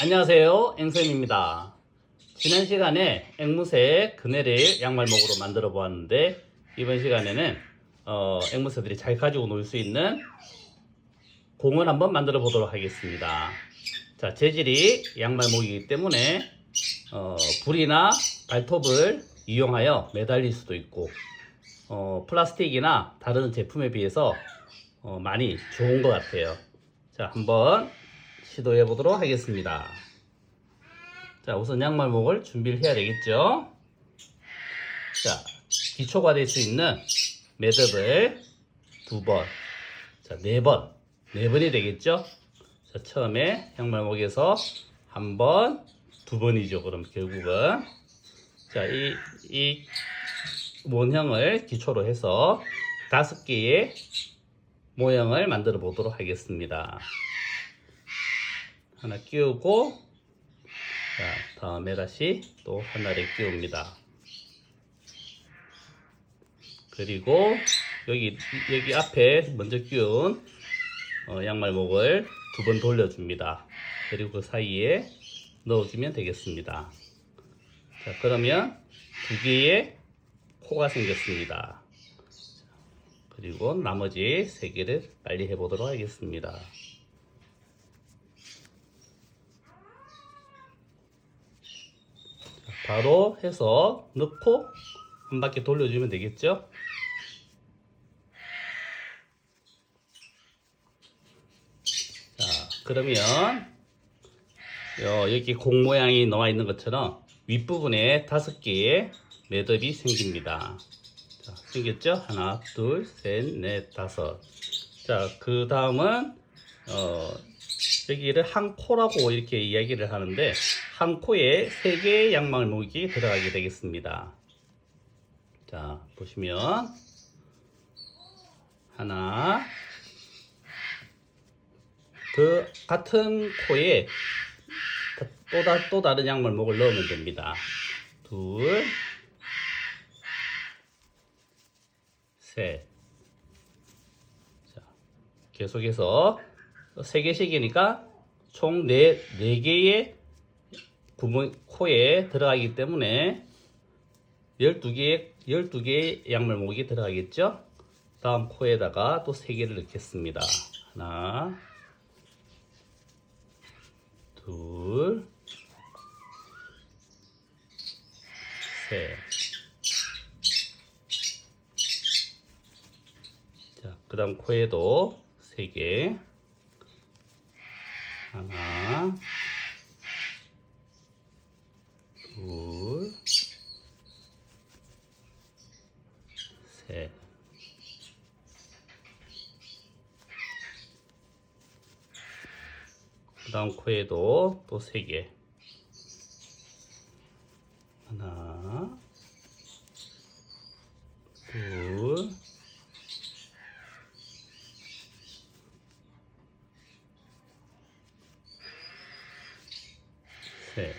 안녕하세요. 앵쌤입니다. 지난 시간에 앵무새 그네를 양말목으로 만들어 보았는데 이번 시간에는 어, 앵무새들이 잘 가지고 놀 수 있는 공을 한번 만들어 보도록 하겠습니다. 자 재질이 양말목이기 때문에 어, 불이나 발톱을 이용하여 매달릴 수도 있고 어, 플라스틱이나 다른 제품에 비해서 어, 많이 좋은 것 같아요. 자 한번 시도해 보도록 하겠습니다. 자, 우선 양말목을 준비를 해야 되겠죠? 자, 기초가 될 수 있는 매듭을 두 번, 자, 네 번, 네 번이 되겠죠? 자, 처음에 양말목에서 한 번, 두 번이죠. 그럼 결국은. 자, 이, 이 모형을 기초로 해서 다섯 개의 모형을 만들어 보도록 하겠습니다. 하나 끼우고 자 다음에 다시 또 하나를 끼웁니다. 그리고 여기 여기 앞에 먼저 끼운 어, 양말목을 두 번 돌려줍니다. 그리고 그 사이에 넣어주면 되겠습니다. 자 그러면 두 개의 코가 생겼습니다. 그리고 나머지 세 개를 빨리 해보도록 하겠습니다 바로 해서 넣고 한 바퀴 돌려주면 되겠죠? 자, 그러면 어, 여기 공 모양이 나와 있는 것처럼 윗부분에 다섯 개의 매듭이 생깁니다. 자, 생겼죠? 하나, 둘, 셋, 넷, 다섯. 자, 그 다음은 어, 여기를 한 코라고 이렇게 이야기를 하는데 한 코에 세 개의 양말목이 들어가게 되겠습니다. 자 보시면 하나 그 같은 코에 또, 다, 또 다른 양말목을 넣으면 됩니다. 둘, 셋. 자, 계속해서 세 개씩이니까 총 네, 네 개의 구멍, 코에 들어가기 때문에 12개의, 12개의 양말목이 들어가겠죠? 다음 코에다가 또 3개를 넣겠습니다. 하나, 둘, 셋. 자, 그 다음 코에도 3개. 하나, 둘, 셋. 그 다음 코에도 또 세 개. 하나, 둘, 셋.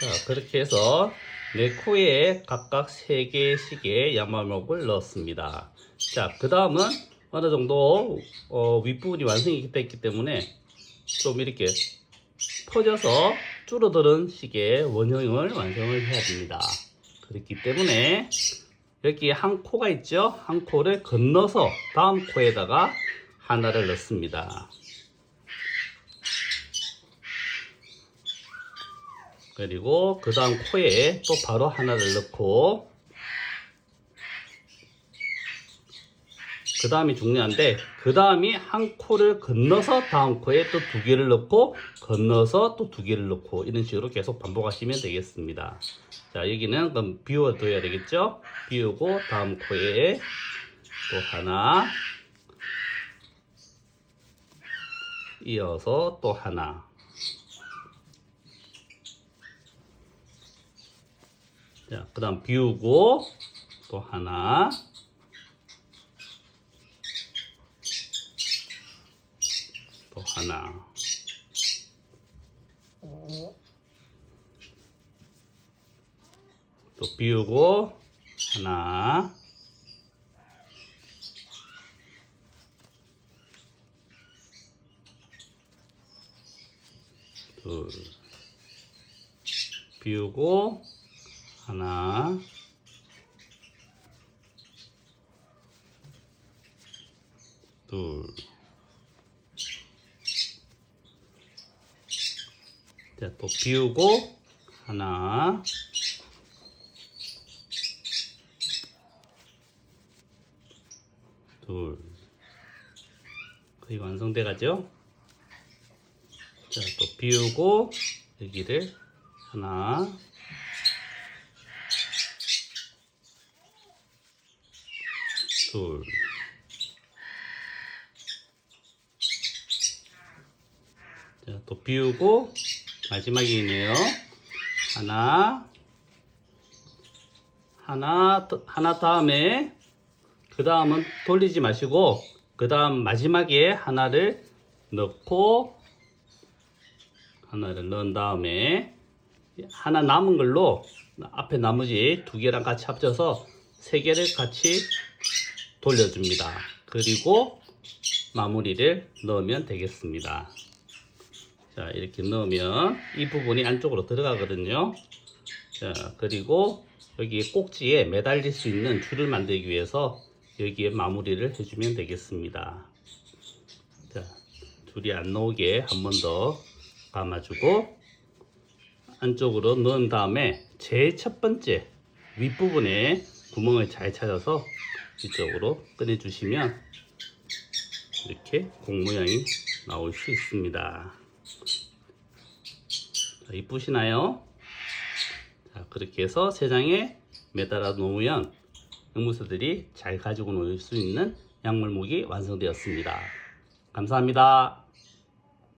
자, 그렇게 해서 네 코에 각각 3개씩의 양말목을 넣었습니다. 자, 그 다음은 어느 정도 어, 윗부분이 완성이 됐기 때문에 좀 이렇게 퍼져서 줄어드는 식의 원형을 완성을 해야 됩니다. 그렇기 때문에 여기 한 코가 있죠? 한 코를 건너서 다음 코에다가 하나를 넣습니다. 그리고 그 다음 코에 또 바로 하나를 넣고 그 다음이 중요한데 그 다음이 한 코를 건너서 다음 코에 또 두 개를 넣고 건너서 또 두 개를 넣고 이런 식으로 계속 반복하시면 되겠습니다. 자 여기는 그럼 비워둬야 되겠죠? 비우고 다음 코에 또 하나 이어서 또 하나 자, 그 다음 비우고 또 하나. 또 하나. 또 비우고 하나. 둘. 비우고 하나. 둘. 자, 또 비우고 하나. 둘. 거의 완성돼 가죠? 자, 또 비우고 여기를 하나 둘 자, 또 비우고 마지막이네요. 하나 하나 더- 하나 다음에 그 다음은 돌리지 마시고 그 다음 마지막에 하나를 넣고 하나를 넣은 다음에 하나 남은 걸로 앞에 나머지 두 개랑 같이 합쳐서 세 개를 같이 돌려줍니다. 그리고 마무리를 넣으면 되겠습니다. 자, 이렇게 넣으면 이 부분이 안쪽으로 들어가거든요. 자, 그리고 여기 꼭지에 매달릴 수 있는 줄을 만들기 위해서 여기에 마무리를 해주면 되겠습니다. 자, 줄이 안 나오게 한 번 더 감아주고 안쪽으로 넣은 다음에 제일 첫 번째 윗부분에 구멍을 잘 찾아서 이쪽으로 꺼내주시면 이렇게 공 모양이 나올 수 있습니다. 자, 이쁘시나요? 자, 그렇게 해서 세 장에 매달아 놓으면 응무소들이 잘 가지고 놀 수 있는 약물목이 완성되었습니다. 감사합니다.